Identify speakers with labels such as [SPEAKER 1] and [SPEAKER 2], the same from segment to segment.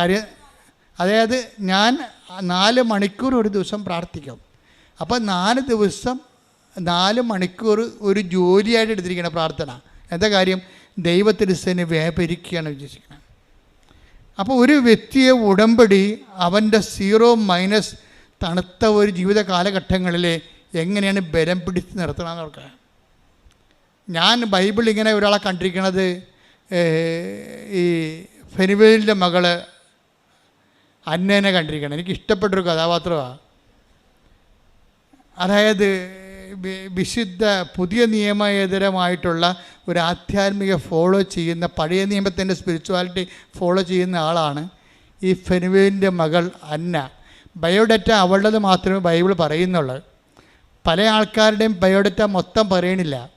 [SPEAKER 1] കാര്യം അതായത് ഞാൻ നാല് മണിക്കൂർ ഒരു ദിവസം പ്രാർത്ഥിക്കും. അപ്പോൾ നാല് ദിവസം നാല് മണിക്കൂർ ഒരു ജോലിയായിട്ട് എടുത്തിരിക്കണം പ്രാർത്ഥന. എന്താ കാര്യം? ദൈവത്തിരുസനെ വ്യാപരിക്കുകയാണ് വിശ്വസിക്കുന്നത് അപ്പോൾ ഒരു വ്യക്തിയെ ഉടമ്പടി അവന്റെ സീറോ മൈനസ് തണുത്ത ഒരു ജീവിത കാലഘട്ടങ്ങളിൽ എങ്ങനെയാണ് ബലം പിടിച്ച് നിർത്തണമെന്ന് ഓർക്കുക. ഞാൻ ബൈബിൾ ഇങ്ങനെ ഒരാളെ കണ്ടിരിക്കണത് ഈ ഫെനിവേലിന്റെ മകൾ അന്നേനെ കണ്ടിരിക്കണം. എനിക്ക് ഇഷ്ടപ്പെട്ടൊരു കഥാപാത്രമാണ് അതായത് വിശുദ്ധ പുതിയ നിയമേതരമായിട്ടുള്ള ഒരു ആധ്യാത്മിക ഫോളോ ചെയ്യുന്ന പഴയ നിയമത്തിന്റെ സ്പിരിച്വാലിറ്റി ഫോളോ ചെയ്യുന്ന ആളാണ് ഈ ഫെനുവേലിന്റെ മകൾ അന്ന. ബയോഡറ്റ അവളുടേത് മാത്രമേ ബൈബിൾ പറയുന്നുള്ളൂ. പല ആൾക്കാരുടെയും ബയോഡറ്റ മൊത്തം പറയണില്ല.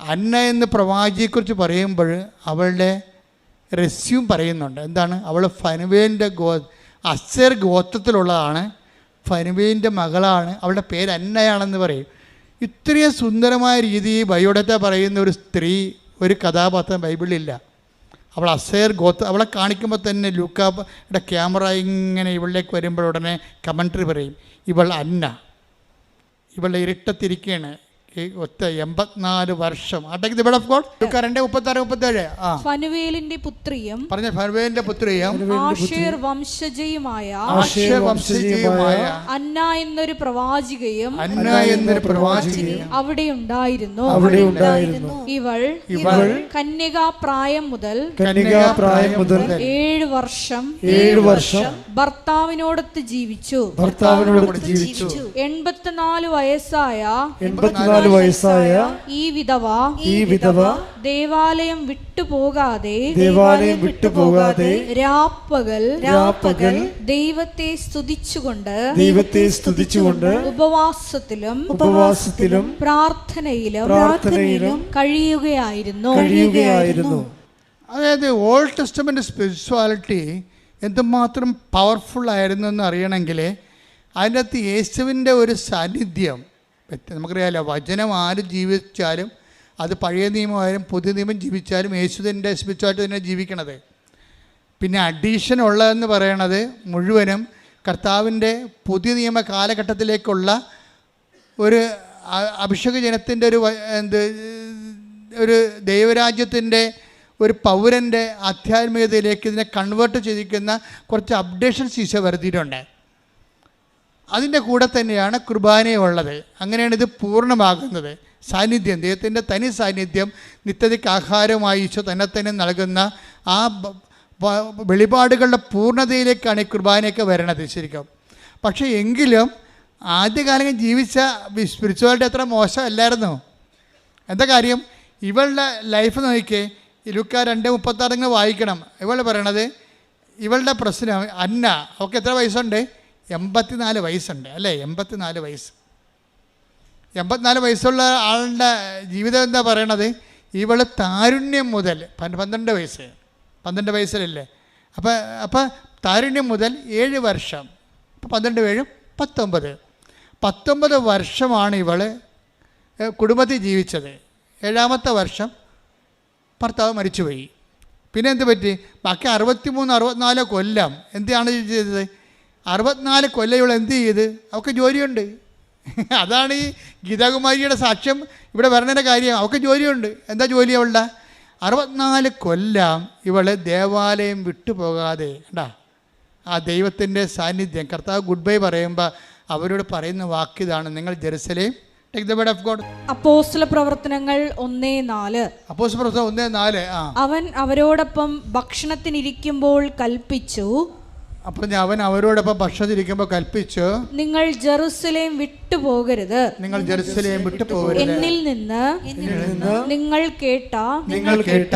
[SPEAKER 1] അന്ന എന്ന് പ്രവാചിയെക്കുറിച്ച് പറയുമ്പോൾ അവളുടെ റെസ്യൂം പറയുന്നുണ്ട്. എന്താണ്? അവൾ ഫനുവേലിന്റെ ഗോ അസർ ഗോത്രത്തിലുള്ളതാണ് ഫനുവേലിന്റെ മകളാണ് അവളുടെ പേര് അന്നയാണെന്ന് പറയും. ഇത്രയും സുന്ദരമായ രീതിയിൽ ബയോഡേറ്റ പറയുന്ന ഒരു സ്ത്രീ ഒരു കഥാപാത്രം ബൈബിളിലില്ല. അവൾ അസേർ ഗോത്ര അവളെ കാണിക്കുമ്പോൾ തന്നെ ലൂക്കായുടെ ക്യാമറ ഇങ്ങനെ ഇവളിലേക്ക് വരുമ്പോൾ ഉടനെ കമൻട്രി പറയും ഇവൾ അന്ന ഇവളുടെ ഇരുട്ടത്തിരിക്കുകയാണ് ഈ ഒത്ത എൺപത്തിനാല് വർഷം. അടക്കി ദ ഓഫ് ഗോഡ് ലൂക്ക രണ്ട് മുപ്പത്താറ് മുപ്പത്തേഴ്.
[SPEAKER 2] ഫനുവേലിന്റെ പുത്രിയും
[SPEAKER 1] പറഞ്ഞ ഫനുവേലിന്റെ പുത്രിയും
[SPEAKER 2] ആഷേർ വംശജയുമായ
[SPEAKER 1] ആഷേർ വംശജയുമായ
[SPEAKER 2] അന്ന എന്നൊരു പ്രവാചികയും
[SPEAKER 1] അന്ന എന്നൊരു പ്രവാചികയും
[SPEAKER 2] അവിടെ ഉണ്ടായിരുന്നു
[SPEAKER 3] അവിടെ ഉണ്ടായിരുന്നു
[SPEAKER 2] ഇവൾ
[SPEAKER 1] ഇവൾ
[SPEAKER 2] കന്യകാപ്രായം മുതൽ
[SPEAKER 3] കനികാപ്രായം മുതൽ
[SPEAKER 2] ഏഴ് വർഷം
[SPEAKER 3] ഏഴ് വർഷം
[SPEAKER 2] ഭർത്താവിനോടൊത്ത് ജീവിച്ചു.
[SPEAKER 3] ഭർത്താവിനോടൊത്ത് ജീവിച്ചു.
[SPEAKER 2] എൺപത്തിനാല് വയസ്സായ
[SPEAKER 3] എൺപത്തിനാല് വയസ്സായ
[SPEAKER 2] ഈ വിധവ
[SPEAKER 3] ഈ വിധവ
[SPEAKER 2] ദേവാലയം വിട്ടുപോകാതെ
[SPEAKER 3] ദേവാലയം വിട്ടുപോകാതെ
[SPEAKER 2] രാപ്പകൽ
[SPEAKER 3] രാപ്പകൽ
[SPEAKER 2] ദൈവത്തെ സ്തുതിച്ചുകൊണ്ട്
[SPEAKER 3] ദൈവത്തെ സ്തുതിച്ചുകൊണ്ട്
[SPEAKER 2] ഉപവാസത്തിലും
[SPEAKER 3] ഉപവാസത്തിലും
[SPEAKER 2] പ്രാർത്ഥനയിലും
[SPEAKER 3] പ്രാർത്ഥനയിലും
[SPEAKER 2] കഴിയുകയായിരുന്നു.
[SPEAKER 3] കഴിയുകയായിരുന്നു.
[SPEAKER 1] അതായത് ഓൾഡ് ടെസ്റ്റമെന്റ് സ്പിരിച്വാലിറ്റി എന്തുമാത്രം പവർഫുള്ളായിരുന്നു എന്ന് അറിയണമെങ്കിൽ അതിന്റെ അകത്ത് യേശുവിന്റെ ഒരു സാന്നിധ്യം നമുക്കറിയാമല്ലോ വചനം ആര് ജീവിച്ചാലും അത് പഴയ നിയമമായാലും പുതിയ നിയമം ജീവിച്ചാലും യേശുവിന്റെ സ്പിരിച്വാലിറ്റി തന്നെ ജീവിക്കണത്. പിന്നെ അഡീഷൻ ഉള്ളതെന്ന് പറയണത് മുഴുവനും കർത്താവിന്റെ പുതിയ നിയമ കാലഘട്ടത്തിലേക്കുള്ള ഒരു അഭിഷേക ജനത്തിന്റെ ഒരു എന്ത് ഒരു ദൈവരാജ്യത്തിന്റെ ഒരു പൗരന്റെ ആധ്യാത്മികതയിലേക്ക് ഇതിനെ കൺവേർട്ട് ചെയ്തിരിക്കുന്ന കുറച്ച് അപ്ഡേഷൻസ് ഈശോ വരുത്തിയിട്ടുണ്ട്. അതിന്റെ കൂടെ തന്നെയാണ് കുർബാനയുള്ളത്. അങ്ങനെയാണ് ഇത് പൂർണമാകുന്നത്. സാന്നിധ്യം ദൈവത്തിന്റെ തനി സാന്നിധ്യം നിത്യതയ്ക്ക് ആഹാരമായി ഈശോ തന്നെ തന്നെ നൽകുന്ന ആ വെളിപാടുകളുടെ പൂർണതയിലേക്കാണ് ഈ കുർബാനയൊക്കെ വരണത് ശരിക്കും. പക്ഷേ എങ്കിലും ആദ്യകാലങ്ങൾ ജീവിച്ച സ്പിരിച്വാലിറ്റി അത്ര മോശമല്ലായിരുന്നു. എന്താ കാര്യം? ഇവളുടെ ലൈഫ് നോക്കിയേ ഇലുക്ക രണ്ട് മുപ്പത്താറ് നിങ്ങൾ വായിക്കണം. ഇവൾ പറയണത് ഇവളുടെ പ്രശ്നം അന്ന അവൾക്ക് എത്ര വയസ്സുണ്ട്? എൺപത്തിനാല് വയസ്സുണ്ട് അല്ലേ? എൺപത്തിനാല് വയസ്സ്. എൺപത്തിനാല് വയസ്സുള്ള ആളുടെ ജീവിതം എന്താ പറയണത്? ഇവൾ താരുണ്യം മുതൽ പന്ത് പന്ത്രണ്ട് വയസ്സ് പന്ത്രണ്ട് വയസ്സിലല്ലേ? അപ്പോൾ അപ്പോൾ താരുണ്യം മുതൽ ഏഴ് വർഷം അപ്പോൾ പന്ത്രണ്ട് ഏഴും പത്തൊമ്പത്. പത്തൊമ്പത് വർഷമാണ് ഇവൾ കുടുംബത്തിൽ ജീവിച്ചത്. ഏഴാമത്തെ വർഷം ഭർത്താവ് മരിച്ചുപോയി. പിന്നെ എന്ത് പറ്റി? ബാക്കി അറുപത്തിമൂന്ന് അറുപത്തിനാല് കൊല്ലം. എന്താണ് ചെയ്തത്? അറുപത്തിനാല് കൊല്ലം ഇവൾ എന്ത് ചെയ്ത്? അവൾക്ക് ജോലിയുണ്ട്. അതാണ് ഈ ഗീതാകുമാരിയുടെ സാക്ഷ്യം ഇവിടെ വരണേന്റെ കാര്യം. അവൾക്ക് ജോലിയുണ്ട്. എന്താ ജോലി അവളുടെ? അറുപത്തിനാല് കൊല്ലം ഇവൾ ദേവാലയം വിട്ടുപോകാതെ കണ്ടാ? ആ ദൈവത്തിന്റെ സാന്നിധ്യം. കർത്താവ് ഗുഡ് ബൈ പറയുമ്പോൾ അവരോട് പറയുന്ന വാക്കിതാണ് നിങ്ങൾ ജെറുസലേം
[SPEAKER 2] അപ്പോസ്തല പ്രവർത്തനങ്ങൾ ഒന്നേ നാല്.
[SPEAKER 1] അപ്പോസ് പ്രവർത്തനം ഒന്ന് നാല് ആ.
[SPEAKER 2] അവൻ അവരോടൊപ്പം ഭക്ഷണത്തിനിരിക്കുമ്പോൾ കൽപ്പിച്ചു.
[SPEAKER 1] അപ്പോൾ ഞാൻ അവൻ അവരോടൊപ്പം ഭക്ഷണത്തിരിക്കുമ്പോൾ കൽപ്പിച്ചു.
[SPEAKER 2] നിങ്ങൾ ജെറുസലേം വിട്ടുപോകരുത്
[SPEAKER 1] നിങ്ങൾ ജെറുസലേം വിട്ടുപോകരുത്
[SPEAKER 2] എന്നിൽ നിന്ന് നിങ്ങൾ കേട്ട
[SPEAKER 1] നിങ്ങൾ കേട്ട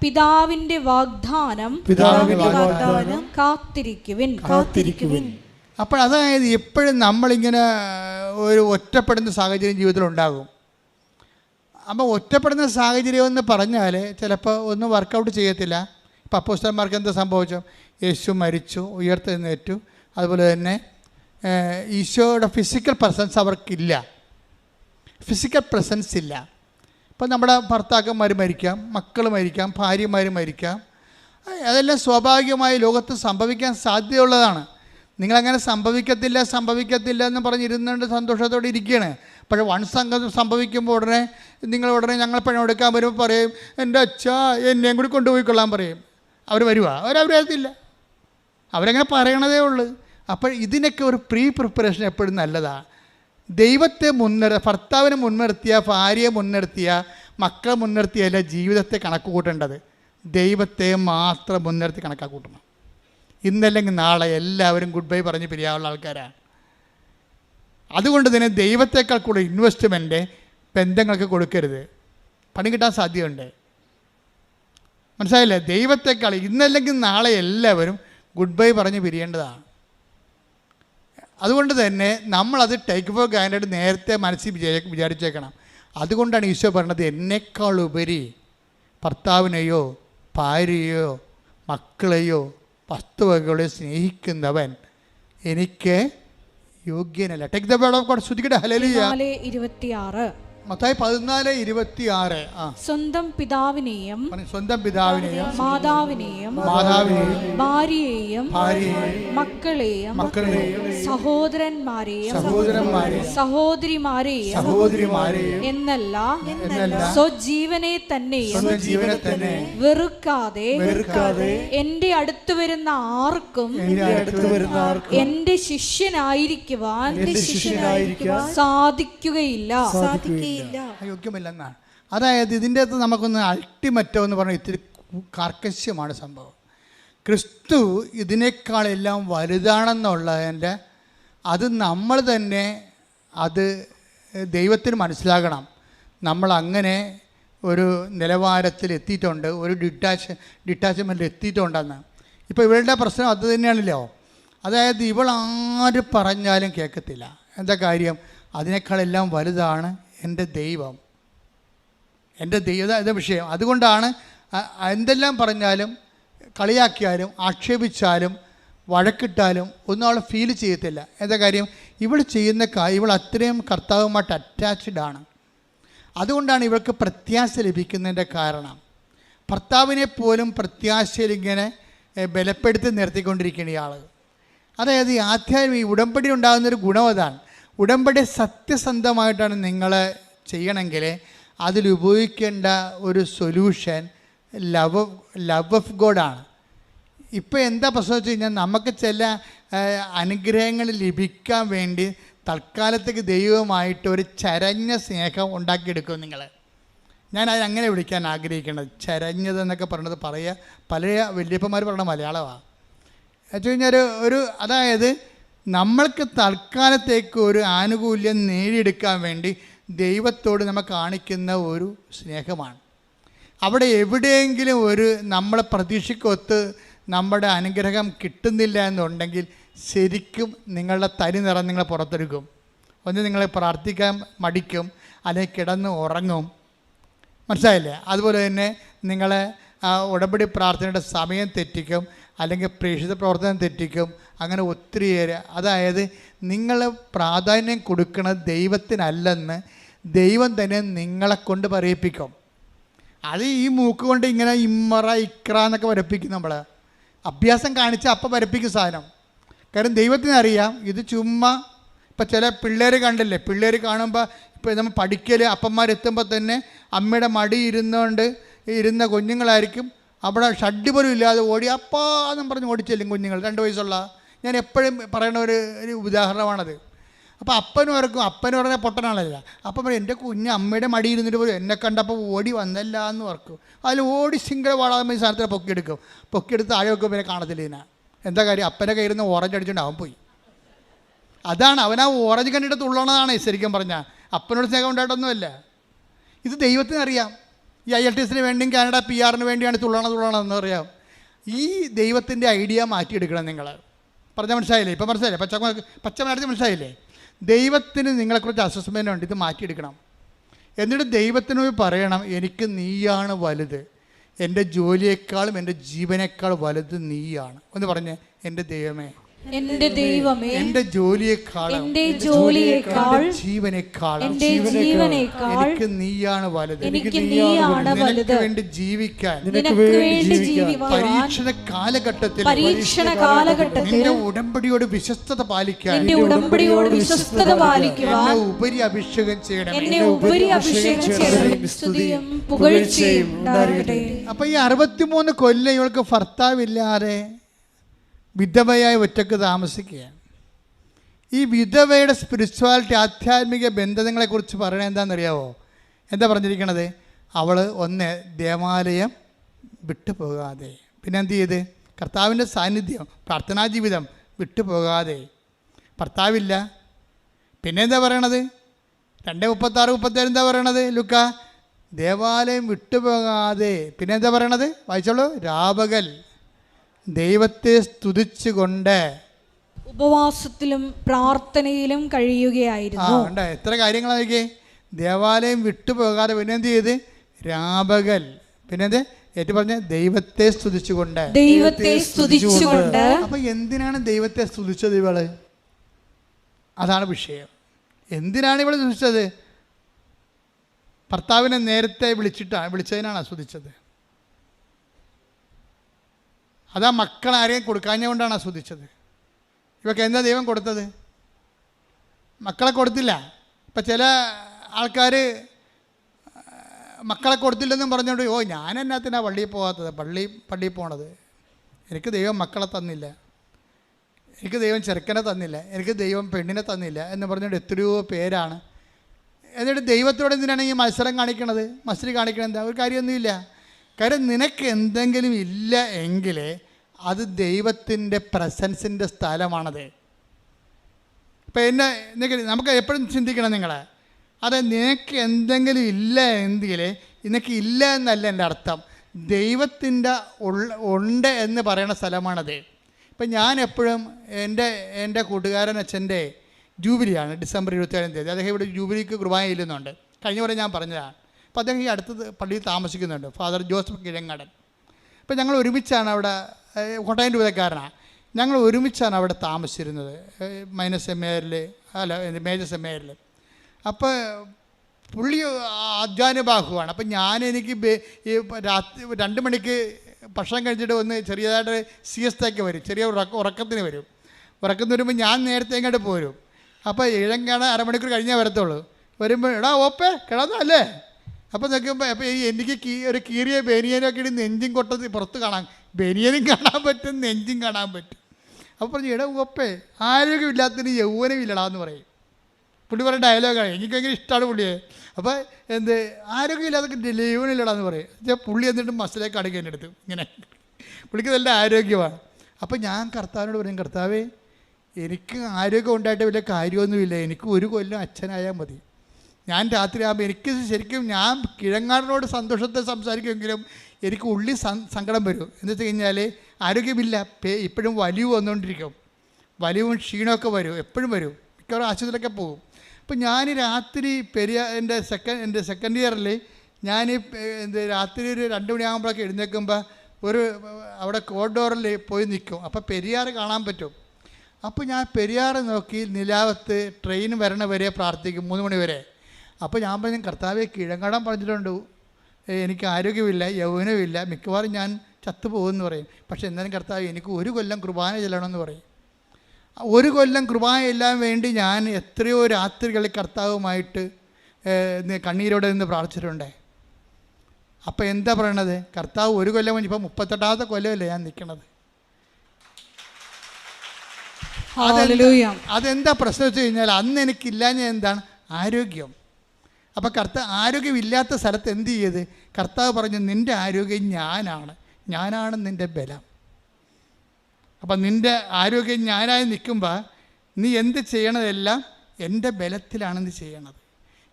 [SPEAKER 2] പിതാവിന്റെ വാഗ്ദാനം
[SPEAKER 3] പിതാവിന്റെ വാഗ്ദാനം
[SPEAKER 2] കാത്തിരിക്കുവിൻ.
[SPEAKER 3] കാത്തിരിക്കുവിൻ.
[SPEAKER 1] അപ്പോൾ അതായത് എപ്പോഴും നമ്മളിങ്ങനെ ഒരു ഒറ്റപ്പെടുന്ന സാഹചര്യം ജീവിതത്തിൽ ഉണ്ടാകും. അപ്പോൾ ഒറ്റപ്പെടുന്ന സാഹചര്യം എന്ന് പറഞ്ഞാൽ ചിലപ്പോൾ ഒന്നും വർക്കൗട്ട് ചെയ്യത്തില്ല. ഇപ്പോൾ അപ്പോസ്റ്റന്മാർക്ക് എന്താ സംഭവിച്ചു യേശു മരിച്ചു ഉയർത്തെഴുന്നേറ്റു. അതുപോലെ തന്നെ ഈശോയുടെ ഫിസിക്കൽ പ്രസൻസ് അവർക്കില്ല. ഫിസിക്കൽ പ്രസൻസ് ഇല്ല. ഇപ്പം നമ്മുടെ ഭർത്താക്കന്മാർ മരിക്കാം മക്കൾ മരിക്കാം ഭാര്യമാർ മരിക്കാം. അതെല്ലാം സ്വാഭാവികമായി ലോകത്ത് സംഭവിക്കാൻ സാധ്യതയുള്ളതാണ്. നിങ്ങളങ്ങനെ സംഭവിക്കത്തില്ല സംഭവിക്കത്തില്ല എന്ന് പറഞ്ഞിരുന്നുകൊണ്ട് സന്തോഷത്തോടെ ഇരിക്കുകയാണ്. പക്ഷേ വൺ സംഘം സംഭവിക്കുമ്പോൾ ഉടനെ നിങ്ങൾ ഉടനെ ഞങ്ങൾ പണം എടുക്കാൻ വരുമ്പോൾ പറയും എന്റെ അച്ഛ എന്നെയും കൂടി കൊണ്ടുപോയിക്കൊള്ളാൻ പറയും. അവർ വരുവാ. അവരവർ വരത്തില്ല. അവരങ്ങനെ പറയണതേ ഉള്ളൂ. അപ്പോൾ ഇതിനൊക്കെ ഒരു പ്രീ പ്രിപ്പറേഷൻ എപ്പോഴും നല്ലതാണ് ദൈവത്തെ മുൻനിർ ഭർത്താവിനെ മുൻനിർത്തിയ ഭാര്യയെ മുൻനിർത്തിയ മക്കളെ മുൻനിർത്തിയല്ല ജീവിതത്തെ കണക്ക് കൂട്ടേണ്ടത് ദൈവത്തെ മാത്രം മുൻനിർത്തി കണക്കാക്കി കൂട്ടണം ഇന്നല്ലെങ്കിൽ നാളെ എല്ലാവരും ഗുഡ് ബൈ പറഞ്ഞ് പിരിയാനുള്ള ആൾക്കാരാണ് അതുകൊണ്ട് തന്നെ ദൈവത്തേക്കാൾ കൂടുതൽ ഇൻവെസ്റ്റ്മെന്റ് ബന്ധങ്ങൾക്ക് കൊടുക്കരുത്. പണി കിട്ടാൻ സാധ്യതയുണ്ട്. മനസ്സിലായില്ലേ? ദൈവത്തെക്കാൾ ഇന്നല്ലെങ്കിൽ നാളെ എല്ലാവരും ഗുഡ് ബൈ പറഞ്ഞ് പിരിയേണ്ടതാണ് അതുകൊണ്ട് തന്നെ നമ്മളത് ടേക്ക് ഫോർ ഗ്രാൻഡഡ് നേരത്തെ മനസ്സിൽ വിചാരി വിചാരിച്ചേക്കണം. അതുകൊണ്ടാണ് ഈശോ പറഞ്ഞത് എന്നേക്കാളുപരി ഭർത്താവിനെയോ ഭാര്യയോ മക്കളെയോ വസ്തുവകളെയോ സ്നേഹിക്കുന്നവൻ എനിക്ക് യോഗ്യനല്ല. Take the word of God ശ്രുതിക്കട്ടെ hallelujah
[SPEAKER 2] നാല് ഇരുപത്തിയാറ്.
[SPEAKER 1] മത്തായി പതിനാല് ഇരുപത്തി ആറ് ആ.
[SPEAKER 2] സ്വന്തം പിതാവിനെയും
[SPEAKER 1] പറഞ്ഞു, സ്വന്തം പിതാവിനെയും
[SPEAKER 2] മാതാവിനെയും
[SPEAKER 1] മാതാവിനെയും
[SPEAKER 2] ഭാര്യയെയും
[SPEAKER 1] ഭാര്യയെയും
[SPEAKER 2] മക്കളെയും
[SPEAKER 1] മക്കളെയും
[SPEAKER 2] സഹോദരന്മാരെയും
[SPEAKER 1] സഹോദരന്മാരെയും
[SPEAKER 2] സഹോദരിമാരെയും
[SPEAKER 1] സഹോദരിമാരെയും
[SPEAKER 2] എന്നല്ല സ്വജീവനെ തന്നെയും
[SPEAKER 1] ജീവനെ തന്നെ
[SPEAKER 2] വെറുക്കാതെ
[SPEAKER 3] വെറുക്കാതെ
[SPEAKER 2] എന്റെ അടുത്ത് വരുന്ന ആർക്കും
[SPEAKER 3] എന്റെ
[SPEAKER 2] ശിഷ്യനായിരിക്കുവാൻ സാധിക്കുകയില്ല.
[SPEAKER 1] യോഗ്യമല്ലെന്നാണ്. അതായത് ഇതിന്റെ അകത്ത് നമുക്കൊന്ന് അൾട്ടിമറ്റോ എന്ന് പറഞ്ഞാൽ ഇത്തിരി കാർക്കശ്യമാണ് സംഭവം. ക്രിസ്തു ഇതിനേക്കാളെല്ലാം വലുതാണെന്നുള്ളതിന്റെ അത് നമ്മൾ തന്നെ അത് ദൈവത്തിന് മനസ്സിലാകണം. നമ്മൾ അങ്ങനെ ഒരു നിലവാരത്തിൽ എത്തിയിട്ടുണ്ട് ഒരു ഡിറ്റാച്ച് ഡിറ്റാച്ച്മെന്റിൽ എത്തിയിട്ടുണ്ടെന്ന്. ഇപ്പോൾ ഇവളുടെ പ്രശ്നം അത് തന്നെയാണല്ലോ. അതായത് ഇവൾ ആര് പറഞ്ഞാലും കേൾക്കത്തില്ല. എന്താ കാര്യം? അതിനേക്കാളെല്ലാം വലുതാണ് എന്റെ ദൈവം. എന്റെ ദൈവം ഇത് വിഷയം. അതുകൊണ്ടാണ് എന്തെല്ലാം പറഞ്ഞാലും കളിയാക്കിയാലും ആക്ഷേപിച്ചാലും വഴക്കിട്ടാലും ഒന്നും അവൾ ഫീൽ ചെയ്യത്തില്ല. എന്താ കാര്യം? ഇവൾ ചെയ്യുന്ന ഇവൾ അത്രയും കർത്താവുമായിട്ട് അറ്റാച്ച്ഡ് ആണ്. അതുകൊണ്ടാണ് ഇവൾക്ക് പ്രത്യാശ ലഭിക്കുന്നതിന്റെ കാരണം. ഭർത്താവിനെ പോലും പ്രത്യാശയിൽ ഇങ്ങനെ ബലപ്പെടുത്തി നിർത്തിക്കൊണ്ടിരിക്കുകയാണ് ഇയാൾ അതായത് ഈ ആധ്യായം ഈ ഉടമ്പടി ഉണ്ടാകുന്നൊരു ഗുണം അതാണ്. ഉടമ്പടി സത്യസന്ധമായിട്ടാണ് നിങ്ങൾ ചെയ്യണമെങ്കിൽ അതിൽ ഉപയോഗിക്കേണ്ട ഒരു സൊല്യൂഷൻ ലവ് ലവ് ഓഫ് ഗോഡാണ് ഇപ്പോൾ എന്താ പ്രശ്നം വെച്ച് കഴിഞ്ഞാൽ നമുക്ക് ചില അനുഗ്രഹങ്ങൾ ലഭിക്കാൻ വേണ്ടി തൽക്കാലത്തേക്ക് ദൈവമായിട്ട് ഒരു ചരഞ്ഞ സ്നേഹം ഉണ്ടാക്കിയെടുക്കും നിങ്ങൾ ഞാൻ അങ്ങനെ വിളിക്കാൻ ആഗ്രഹിക്കുന്നത്. ചരഞ്ഞതെന്നൊക്കെ പറഞ്ഞത് പറയുക. പല വല്യപ്പന്മാർ പറയുന്ന മലയാളമാണ് വെച്ച് കഴിഞ്ഞാൽ ഒരു ഒരു അതായത് നമ്മൾക്ക് തൽക്കാലത്തേക്ക് ഒരു ആനുകൂല്യം നേടിയെടുക്കാൻ വേണ്ടി ദൈവത്തോട് നമ്മൾ കാണിക്കുന്ന ഒരു സ്നേഹമാണ്. അവിടെ എവിടെയെങ്കിലും ഒരു നമ്മളെ പ്രതീക്ഷയ്ക്കൊത്ത് നമ്മുടെ അനുഗ്രഹം കിട്ടുന്നില്ല എന്നുണ്ടെങ്കിൽ ശരിക്കും നിങ്ങളുടെ തനി നിറം നിങ്ങളെ പുറത്തെടുക്കും. ഒന്ന് നിങ്ങളെ പ്രാർത്ഥിക്കാൻ മടിക്കും അല്ലെങ്കിൽ കിടന്ന് ഉറങ്ങും. മനസ്സിലായില്ലേ? അതുപോലെ തന്നെ നിങ്ങളെ ഉടമ്പടി പ്രാർത്ഥനയുടെ സമയം തെറ്റിക്കും അല്ലെങ്കിൽ പ്രേക്ഷിത പ്രവർത്തനം തെറ്റിക്കും അങ്ങനെ ഒത്തിരിയേറെ. അതായത് നിങ്ങൾ പ്രാധാന്യം കൊടുക്കുന്നത് ദൈവത്തിനല്ലെന്ന് ദൈവം തന്നെ നിങ്ങളെ കൊണ്ട് പറയിപ്പിക്കും. അത് ഈ മൂക്ക് കൊണ്ട് ഇങ്ങനെ ഇമ്മറ ഇക്ര എന്നൊക്കെ വരപ്പിക്കും നമ്മൾ അഭ്യാസം കാണിച്ച അപ്പം വരപ്പിക്കും സാധനം. കാരണം ദൈവത്തിന് അറിയാം ഇത് ചുമ്മാ ഇപ്പം ചില പിള്ളേർ കണ്ടില്ലേ? പിള്ളേർ കാണുമ്പോൾ ഇപ്പോൾ നമ്മൾ പഠിക്കൽ അപ്പന്മാരെത്തുമ്പോൾ തന്നെ അമ്മയുടെ മടി ഇരുന്നുകൊണ്ട് ഇരുന്ന കുഞ്ഞുങ്ങളായിരിക്കും. അവിടെ ഷഡ്ഡി പോലും ഇല്ലാതെ ഓടി അപ്പാന്നും പറഞ്ഞ് ഓടിച്ചെല്ലും കുഞ്ഞുങ്ങൾ. രണ്ട് വയസ്സുള്ള. ഞാൻ എപ്പോഴും പറയുന്ന ഒരു ഉദാഹരണമാണത്. അപ്പോൾ അപ്പനും ഇറക്കും അപ്പനും പറഞ്ഞാൽ പൊട്ടനാളല്ല. അപ്പം പറയും എന്റെ കുഞ്ഞ് അമ്മയുടെ മടി ഇരുന്നിട്ട് പോലും എന്നെ കണ്ടപ്പോൾ ഓടി വന്നല്ല എന്ന് ഓർക്കും. അതിൽ ഓടി സിംഗിൾ വാടാതെ ഈ പൊക്കിയെടുക്കും. പൊക്കിയെടുത്ത് താഴെ വെക്കും പിന്നെ കാണത്തില്ല ഇതിനാ. എന്താ കാര്യം? അപ്പന്റെ കയ്യിൽ നിന്ന് ഓറഞ്ച് അടിച്ചുകൊണ്ട് അവൻ പോയി. അതാണ് അവൻ ആ ഓറഞ്ച് കണ്ടിട്ട് തുള്ളണതാണ് ശരിക്കും പറഞ്ഞാൽ അപ്പനോട് സ്നേഹം ഉണ്ടായിട്ടൊന്നുമല്ല. ഇത് ദൈവത്തിന് അറിയാം ഈ ഐ എൽ ടി എസിന് വേണ്ടിയും കാനഡ പി ആറിന് വേണ്ടിയാണ് തുള്ളണ എന്ന് അറിയാം. ഈ ദൈവത്തിന്റെ ഐഡിയ മാറ്റിയെടുക്കണം നിങ്ങൾ പറഞ്ഞാൽ മനസ്സിലായില്ലേ? ഇപ്പം മനസ്സിലായില്ലേ? പച്ച പച്ച മനസ്സിലായില്ലേ? ദൈവത്തിന് നിങ്ങളെക്കുറിച്ച് അസസ്മെന്റ് ഉണ്ട് ഇത് മാറ്റിയെടുക്കണം. എന്നിട്ട് ദൈവത്തിന് പോയി പറയണം എനിക്ക് നീയാണ് വലുത്. എന്റെ ജോലിയേക്കാളും എന്റെ ജീവനേക്കാളും വലുത് നീയാണ്. ഒന്ന് പറഞ്ഞേ എന്റെ ദൈവമേ.
[SPEAKER 2] എന്റെ ദൈവമേ
[SPEAKER 1] എന്റെ ജോലിയെക്കാൾ
[SPEAKER 2] എന്റെ ജോലിയേക്കാൾ
[SPEAKER 1] ജീവനേക്കാൾ
[SPEAKER 2] എന്റെ ജീവനേക്കാൾ
[SPEAKER 1] എനിക്ക് നീയാണ് വലുത്
[SPEAKER 2] എനിക്ക് നീയാണ് വലുത്.
[SPEAKER 1] വേണ്ടി ജീവിക്കാൻ
[SPEAKER 2] നിനക്ക് വേണ്ടി ജീവിക്കാൻ
[SPEAKER 1] പരീക്ഷണ കാലഘട്ടത്തിൽ
[SPEAKER 2] പരീക്ഷണ കാലഘട്ടത്തിൽ
[SPEAKER 1] നിന്റെ ഉടമ്പടിയോട് വിശ്വസ്തത പാലിക്കാൻ
[SPEAKER 2] എന്റെ ഉടമ്പടിയോട് വിശ്വസ്തത പാലിക്കുവാൻ
[SPEAKER 1] എന്നെ ഉപരി അഭിഷേകം ചെയ്യണം
[SPEAKER 2] എന്നെ ഉപരി അഭിഷേകം ചെയ്യണം. സ്തുതിയും പുകഴ്ചയും ഉണ്ടാകട്ടെ.
[SPEAKER 1] അപ്പൊ ഈ അറുപത്തിമൂന്ന് കൊല്ലം ഇവൾക്ക് ഭർത്താവില്ലാതെ വിധവയായി ഒറ്റയ്ക്ക് താമസിക്കുകയാണ്. ഈ വിധവയുടെ സ്പിരിച്വാലിറ്റി ആധ്യാത്മിക ബന്ധങ്ങളെക്കുറിച്ച് പറയണത് എന്താണെന്നറിയാവോ? എന്താ പറഞ്ഞിരിക്കണത്? അവൾ ഒന്ന് ദേവാലയം വിട്ടുപോകാതെ പിന്നെ എന്ത് ചെയ്ത്? കർത്താവിന്റെ സാന്നിധ്യം പ്രാർത്ഥനാ ജീവിതം വിട്ടുപോകാതെ ഭർത്താവില്ല. പിന്നെ എന്താ പറയണത്? രണ്ട് മുപ്പത്താറ് മുപ്പത്തേഴ് എന്താ പറയണത് ലുക്ക? ദേവാലയം വിട്ടുപോകാതെ പിന്നെ എന്താ പറയണത്? വായിച്ചോളൂ. രാപകൽ. ദൈവത്തെ സ്തുതിച്ചുകൊണ്ട്
[SPEAKER 2] ഉപവാസത്തിലും പ്രാർത്ഥനയിലും കഴിയുകയായിരുന്നു.
[SPEAKER 1] ഉണ്ട് എത്ര കാര്യങ്ങളായിരിക്കേ ദേവാലയം വിട്ടുപോകാതെ പിന്നെ എന്ത് ചെയ്ത്? രാപകൽ. പിന്നെ എന്ത്? ഏറ്റു പറഞ്ഞ ദൈവത്തെ സ്തുതിച്ചുകൊണ്ട്.
[SPEAKER 2] ദൈവത്തെ സ്തുതിച്ചുകൊണ്ട്.
[SPEAKER 1] അപ്പൊ എന്തിനാണ് ദൈവത്തെ സ്തുതിച്ചത് ഇവൾ? അതാണ് വിഷയം. എന്തിനാണ് ഇവൾ സ്തുതിച്ചത്? ഭർത്താവിനെ നേരത്തെ വിളിച്ചിട്ടാണ് വിളിച്ചതിനാണ് സ്തുതിച്ചത്? അതാ മക്കൾ ആരെയും കൊടുക്കാഞ്ഞുകൊണ്ടാണ് ആസ്വദിച്ചത് ഇവക്ക് എന്താ ദൈവം കൊടുത്തത്? മക്കളെ കൊടുത്തില്ല. ഇപ്പം ചില ആൾക്കാർ മക്കളെ കൊടുത്തില്ലെന്നും പറഞ്ഞുകൊണ്ട് ഓ ഞാൻ എന്നാത്തിനാ പള്ളിയിൽ പോകാത്തത് പള്ളി പള്ളിയിൽ പോണത്? എനിക്ക് ദൈവം മക്കളെ തന്നില്ല. എനിക്ക് ദൈവം ചെറുക്കനെ തന്നില്ല. എനിക്ക് ദൈവം പെണ്ണിനെ തന്നില്ല. എന്ന് പറഞ്ഞുകൊണ്ട് എത്രയോ പേരാണ്. എന്നിട്ട് ദൈവത്തോടെ എന്തിനാണ് ഈ മത്സരം കാണിക്കണത്? മത്സരം കാണിക്കണത് ഒരു കാര്യമൊന്നുമില്ല. കാര്യം നിനക്ക് എന്തെങ്കിലും ഇല്ല എങ്കിൽ അത് ദൈവത്തിന്റെ പ്രസൻസിന്റെ സ്ഥലമാണത്. ഇപ്പം എന്നെ നമുക്ക് എപ്പോഴും ചിന്തിക്കണം നിങ്ങൾ അത് നിനക്ക് എന്തെങ്കിലും ഇല്ല എങ്കിൽ നിനക്ക് ഇല്ല എന്നല്ല എന്റെ അർത്ഥം. ദൈവത്തിന്റെ ഉണ്ട് എന്ന് പറയുന്ന സ്ഥലമാണത്. ഇപ്പം ഞാൻ എപ്പോഴും എന്റെ എന്റെ കൂട്ടുകാരൻ അച്ഛന്റെ ജൂബിലിയാണ് ഡിസംബർ ഇരുപത്തേഴാം തീയതി. അദ്ദേഹം ഇവിടെ ജൂബിലിക്ക് കുർബാന ഇല്ലെന്നുണ്ട് കഴിഞ്ഞ പോലെ ഞാൻ പറഞ്ഞതാണ്. അപ്പോൾ അദ്ദേഹം ഈ അടുത്തത് പള്ളിയിൽ താമസിക്കുന്നുണ്ട്. Father Joseph Kizhangadan. അപ്പോൾ ഞങ്ങൾ ഒരുമിച്ചാണ് അവിടെ കോട്ടയം രൂപതക്കാരനാണ് ഞങ്ങൾ ഒരുമിച്ചാണ് അവിടെ താമസിച്ചിരുന്നത്. മൈനസ് എം എയറിൽ അല്ല മേജർ എയറിൽ അപ്പോൾ പുള്ളി അധ്വാനബാഹുവാണ് അപ്പം ഞാൻ എനിക്ക് ഈ രാത്രി രണ്ട് മണിക്ക് ഭക്ഷണം കഴിച്ചിട്ട് വന്ന് ചെറിയതായിട്ട് സി എസ് തേക്ക് വരും. ചെറിയ ഉറക്ക ഉറക്കത്തിന് വരും. ഉറക്കത്തിന് വരുമ്പോൾ ഞാൻ നേരത്തെ ഇങ്ങോട്ട് പോരും. അപ്പോൾ ഇഴങ്ങാണ് അരമണിക്കൂർ കഴിഞ്ഞേ വരത്തുള്ളൂ. വരുമ്പോൾ എടാ ഓപ്പേ കിടന്നല്ലേ? അപ്പോൾ നോക്കുമ്പോൾ അപ്പോൾ ഈ എനിക്ക് കീ ഒരു കീറിയ ബനിയനൊക്കെ ഇടി നെഞ്ചും കൊട്ടത് പുറത്ത് കാണാൻ ബനിയനും കാണാൻ പറ്റും നെഞ്ചും കാണാൻ പറ്റും. അപ്പോൾ പറഞ്ഞു എടാ ഉപ്പേ ആരോഗ്യമില്ലാത്തതിന് യൗവനമില്ലടാ എന്ന് പറയും. പുള്ളി പറഞ്ഞ ഡയലോഗാണ് എനിക്ക് ഭയങ്കര ഇഷ്ടമാണ് പുള്ളിയെ. അപ്പോൾ എന്ത് ആരോഗ്യമില്ലാതെ യൗവനില്ലടാന്ന് പറയും. വെച്ചാൽ പുള്ളി എന്നിട്ട് മസിലേക്ക് അടക്കി എന്റെ അടുത്ത്. ഇങ്ങനെ. പുള്ളിക്ക് നല്ല ആരോഗ്യമാണ്. അപ്പോൾ ഞാൻ കർത്താവിനോട് പറയും കർത്താവേ എനിക്ക് ആരോഗ്യം ഉണ്ടായിട്ട് വലിയ കാര്യമൊന്നുമില്ല. എനിക്ക് ഒരു കൊല്ലം അച്ഛനായാൽ മതി. ഞാൻ രാത്രിയാകുമ്പോൾ എനിക്ക് ശരിക്കും ഞാൻ കിഴങ്ങാടിനോട് സന്തോഷത്തെ സംസാരിക്കുമെങ്കിലും എനിക്ക് ഉള്ളി സങ്കടം വരും. എന്ന് വെച്ച് കഴിഞ്ഞാൽ ആരോഗ്യമില്ല. ഇപ്പോഴും വലിവ് വന്നുകൊണ്ടിരിക്കും വലിവും ക്ഷീണമൊക്കെ വരും. എപ്പോഴും വരും. മിക്കവാറും ആശുപത്രിയിലൊക്കെ പോകും. അപ്പം ഞാൻ രാത്രി പെരിയ എന്റെ സെക്കൻഡ് എന്റെ സെക്കൻഡ് ഇയറിൽ ഞാൻ എന്ത് രാത്രി ഒരു രണ്ട് മണിയാകുമ്പോഴൊക്കെ എഴുന്നേൽക്കുമ്പോൾ ഒരു അവിടെ കോറിഡോറിൽ പോയി നിൽക്കും അപ്പോൾ പെരിയാർ കാണാൻ പറ്റും. അപ്പോൾ ഞാൻ പെരിയാർ നോക്കി നിലാവത്ത് ട്രെയിൻ വരണ വരെ പ്രാർത്ഥിക്കും. മൂന്ന് മണി വരെ. അപ്പോൾ ഞാൻ പറഞ്ഞു കർത്താവെ കിഴങ്ങടം പറഞ്ഞിട്ടുണ്ട്. എനിക്ക് ആരോഗ്യമില്ല യൗവനമില്ല. മിക്കവാറും ഞാൻ ചത്തുപോകുമെന്ന് പറയും. പക്ഷേ എന്നാലും കർത്താവ് എനിക്ക് ഒരു കൊല്ലം കുർബാന ചെല്ലണമെന്ന് പറയും. ഒരു കൊല്ലം കുർബാന എല്ലാം വേണ്ടി ഞാൻ എത്രയോ രാത്രികളിൽ കർത്താവുമായിട്ട് കണ്ണീരോടെ നിന്ന് പ്രാർത്ഥിച്ചിട്ടുണ്ട്. അപ്പോൾ എന്താ പറയണത്? കർത്താവ് ഒരു കൊല്ലം കഴിഞ്ഞ് ഇപ്പം മുപ്പത്തെട്ടാമത്തെ കൊല്ലമല്ലേ ഞാൻ നിൽക്കണത്. അതെന്താ പ്രശ്നം വെച്ച് കഴിഞ്ഞാൽ അന്ന് എനിക്കില്ലാഞ്ഞ എന്താണ്? ആരോഗ്യം. അപ്പോൾ കർത്ത ആരോഗ്യമില്ലാത്ത സ്ഥലത്ത് എന്ത് ചെയ്ത്? കർത്താവ് പറഞ്ഞു നിന്റെ ആരോഗ്യം ഞാനാണ്. ഞാനാണ് നിന്റെ ബലം. അപ്പം നിന്റെ ആരോഗ്യം ഞാനായി നിൽക്കുമ്പോൾ നീ എന്ത് ചെയ്യണതെല്ലാം എന്റെ ബലത്തിലാണ് നീ ചെയ്യണത്.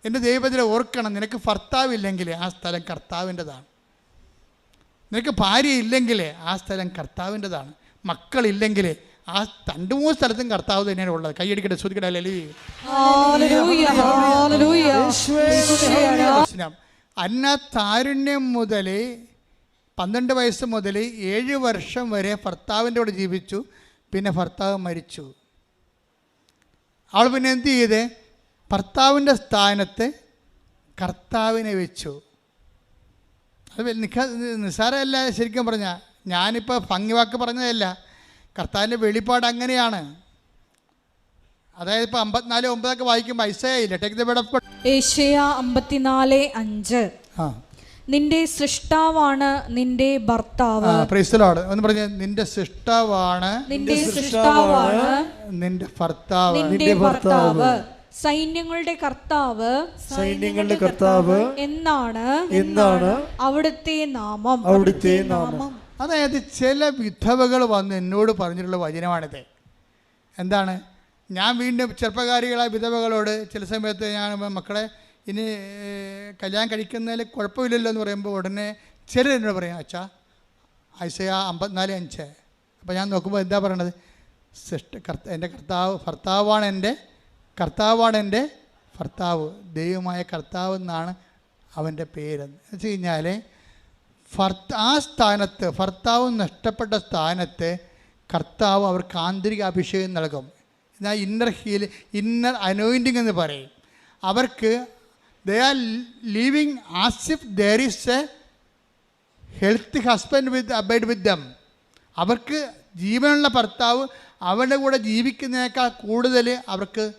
[SPEAKER 1] എന്റെ ദൈവത്തിൽ ഓർക്കണം നിനക്ക് ഭർത്താവില്ലെങ്കിൽ ആ സ്ഥലം കർത്താവിന്റെതാണ്. നിനക്ക് ഭാര്യ ഇല്ലെങ്കിൽ ആ സ്ഥലം കർത്താവിന്റെതാണ്. മക്കളില്ലെങ്കിൽ ആ രണ്ട് മൂന്ന് സ്ഥലത്തും കർത്താവ് തന്നെയാണ് ഉള്ളത്. കൈയടിക്കട്ടെ ശ്രദ്ധിക്കട്ടെ അല്ലെങ്കിൽ അന്ന താരുണ്യം മുതൽ പന്ത്രണ്ട് വയസ്സ് മുതൽ ഏഴ് വർഷം വരെ ഭർത്താവിന്റെ കൂടെ ജീവിച്ചു പിന്നെ ഭർത്താവ് മരിച്ചു. അവൾ പിന്നെ എന്ത് ചെയ്തേ? ഭർത്താവിന്റെ സ്ഥാനത്ത് കർത്താവിനെ വെച്ചു. അത് നിസ്സാരമല്ല ശരിക്കും പറഞ്ഞാൽ ഞാനിപ്പോൾ ഭംഗിവാക്ക് പറഞ്ഞതല്ല. കർത്താവിന്റെ വെളിപ്പാട് അങ്ങനെയാണ്. അതായത് ഇപ്പൊ അമ്പത്തിനാല് ഒമ്പതൊക്കെ വായിക്കുമ്പോൾ ഐസയില്ല take the bed of
[SPEAKER 2] Asia അമ്പത്തിനാല് അഞ്ച്.
[SPEAKER 1] ആ.
[SPEAKER 2] നിന്റെ സൃഷ്ടാവാണ് നിന്റെ ഭർത്താവ്.
[SPEAKER 1] ഒന്ന് പറഞ്ഞ നിന്റെ സൃഷ്ടാവാണ്
[SPEAKER 2] നിന്റെ സൃഷ്ടാവാണ്
[SPEAKER 1] നിന്റെ ഭർത്താവ്.
[SPEAKER 2] നിന്റെ ഭർത്താവ്. സൈന്യങ്ങളുടെ കർത്താവ്
[SPEAKER 3] സൈന്യങ്ങളുടെ കർത്താവ്
[SPEAKER 2] എന്നാണ്
[SPEAKER 3] എന്നാണ്
[SPEAKER 2] അവിടുത്തെ നാമം.
[SPEAKER 3] അവിടുത്തെ നാമം.
[SPEAKER 1] അതായത് ചില വിധവകൾ വന്ന് എന്നോട് പറഞ്ഞിട്ടുള്ള വചനമാണിത്. എന്താണ്? ഞാൻ വീണ്ടും ചെറുപ്പക്കാരികളായ വിധവകളോട് ചില സമയത്ത് ഞാൻ മക്കളെ ഇനി കല്യാണം കഴിക്കുന്നതിൽ കുഴപ്പമില്ലല്ലോ എന്ന് പറയുമ്പോൾ ഉടനെ ചിലർ എന്നോട് പറയും അച്ഛാ ഐസയ അമ്പത്തിനാല് അഞ്ച്. അപ്പോൾ ഞാൻ നോക്കുമ്പോൾ എന്താ പറയണത്? സൃഷ്ടി കർത്ത എന്റെ കർത്താവ് ഭർത്താവാണ് എന്റെ കർത്താവാണ് എന്റെ ഭർത്താവ്. ദൈവമായ കർത്താവ് എന്നാണ് അവന്റെ പേരെന്ന് വെച്ച് കഴിഞ്ഞാൽ ഭർത്ത ആ സ്ഥാനത്ത് ഭർത്താവ് നഷ്ടപ്പെട്ട സ്ഥാനത്ത് കർത്താവ് അവർക്ക് ആന്തരിക അഭിഷേകം നൽകും. എന്നാൽ ഇന്നർ ഹീൽ ഇന്നർ അനോയിന്റിങ് എന്ന് പറയും. അവർക്ക് they are living as if there is a health husband with abide with them അവർക്ക് ജീവനുള്ള ഭർത്താവ് അവരുടെ കൂടെ ജീവിക്കുന്നതിനേക്കാൾ കൂടുതൽ അവർക്ക്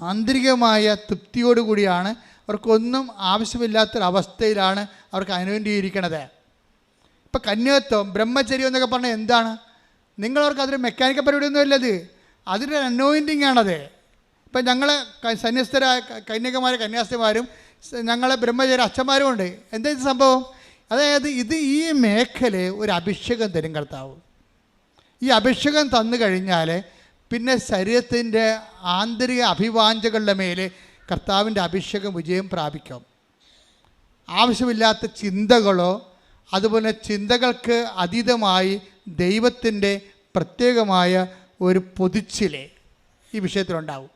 [SPEAKER 1] ആന്തരികമായ തൃപ്തിയോടുകൂടിയാണ് അവർക്കൊന്നും ആവശ്യമില്ലാത്തൊരവസ്ഥയിലാണ് അവർക്ക് അനുവേണ്ടിയിരിക്കണത്. ഇപ്പം കന്യാത്വം ബ്രഹ്മചര്യം എന്നൊക്കെ പറഞ്ഞാൽ എന്താണ്? നിങ്ങളവർക്ക് അതൊരു മെക്കാനിക്കൽ പരിപാടിയൊന്നും അല്ലത് അതിന്റെ അനോയിന്റിങ് ആണത്. ഇപ്പം ഞങ്ങൾ സന്യസ്തരായ കന്യകമാരും കന്യാസ്ത്രീമാരും ഞങ്ങളെ ബ്രഹ്മചര്യ അച്ഛന്മാരും ഉണ്ട്. എന്താ ഇത് സംഭവം? അതായത് ഇത് ഈ മേഖല ഒരു അഭിഷേകം തരും കർത്താവ്. ഈ അഭിഷേകം തന്നു കഴിഞ്ഞാൽ പിന്നെ ശരീരത്തിന്റെ ആന്തരിക അഭിവാഞ്ചകളുടെ മേലെ കർത്താവിന്റെ അഭിഷേകം വിജയം പ്രാപിക്കാം. ആവശ്യമില്ലാത്ത ചിന്തകളോ അതുപോലെ ചിന്തകൾക്ക് അതീതമായി ദൈവത്തിന്റെ പ്രത്യേകമായ ഒരു പൊതിച്ചിലെ ഈ വിഷയത്തിലുണ്ടാവും.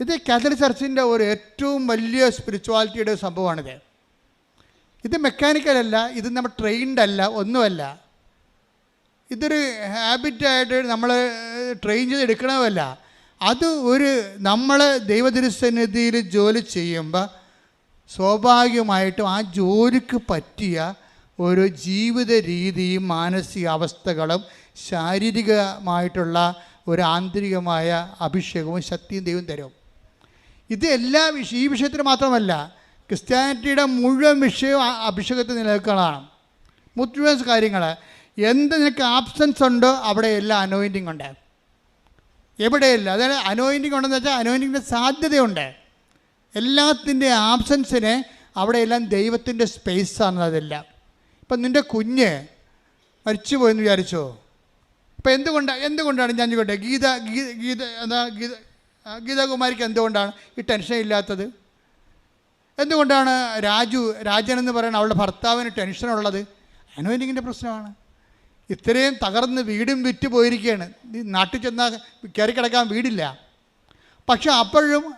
[SPEAKER 1] ഇത് കാത്തലിക് ചർച്ചിന്റെ ഒരു ഏറ്റവും വലിയ സ്പിരിച്വാലിറ്റിയുടെ സംഭവമാണിത്. ഇത് മെക്കാനിക്കലല്ല ഇത് നമ്മൾ ട്രെയിൻഡ് അല്ല ഒന്നുമല്ല. ഇതൊരു ഹാബിറ്റായിട്ട് നമ്മൾ ട്രെയിൻ ചെയ്ത് എടുക്കണമല്ല അത് ഒരു നമ്മൾ ദൈവതിരുസന്നിധിയിൽ ജോലി ചെയ്യുമ്പോൾ സ്വാഭാവികമായിട്ടും ആ ജോലിക്ക് പറ്റിയ ഒരു ജീവിത രീതിയും മാനസികാവസ്ഥകളും ശാരീരികമായിട്ടുള്ള ഒരു ആന്തരികമായ അഭിഷേകവും ശക്തിയും ദൈവം തരും. ഇത് എല്ലാ വിഷ ഈ വിഷയത്തിന് മാത്രമല്ല ക്രിസ്ത്യാനിറ്റിയുടെ മുഴുവൻ വിഷയവും അഭിഷേകത്തിൽ നിലനിൽക്കുന്നതാണ്. മുഴുവൻ കാര്യങ്ങൾ എന്ത് നിനക്ക് ആബ്സെൻസ് ഉണ്ടോ അവിടെ എല്ലാ അനോയിന്റിങ് ഉണ്ട്. എവിടെയില്ല? അതായത് അനോയിന്റിങ് ഉണ്ടെന്ന് വെച്ചാൽ അനോയിന്റിങ്ങിന്റെ സാധ്യതയുണ്ട്. എല്ലാത്തിന്റെ ആബ്സെൻസിന് അവിടെയെല്ലാം ദൈവത്തിന്റെ സ്പേസാണ് അതെല്ലാം. ഇപ്പം നിന്റെ കുഞ്ഞ് മരിച്ചു പോയെന്ന് വിചാരിച്ചോ? ഇപ്പം എന്തുകൊണ്ടാണ് എന്തുകൊണ്ടാണ് ഞാൻ ചോട്ടെ ഗീത ഗീത എന്താ ഗീത ഗീതാകുമാരിക്ക് എന്തുകൊണ്ടാണ് ഈ ടെൻഷൻ ഇല്ലാത്തത്? എന്തുകൊണ്ടാണ് രാജു രാജൻ എന്ന് പറയുന്ന അവളുടെ ഭർത്താവിന് ടെൻഷനുള്ളത് അനോയിന്റിങ്ങിന്റെ പ്രശ്നമാണ്. ഇത്രയും തകർന്ന് വീടും വിറ്റ് പോയിരിക്കുകയാണ്. നാട്ടിൽ ചെന്നാൽ കയറി കിടക്കാൻ വീടില്ല. പക്ഷെ അപ്പോഴും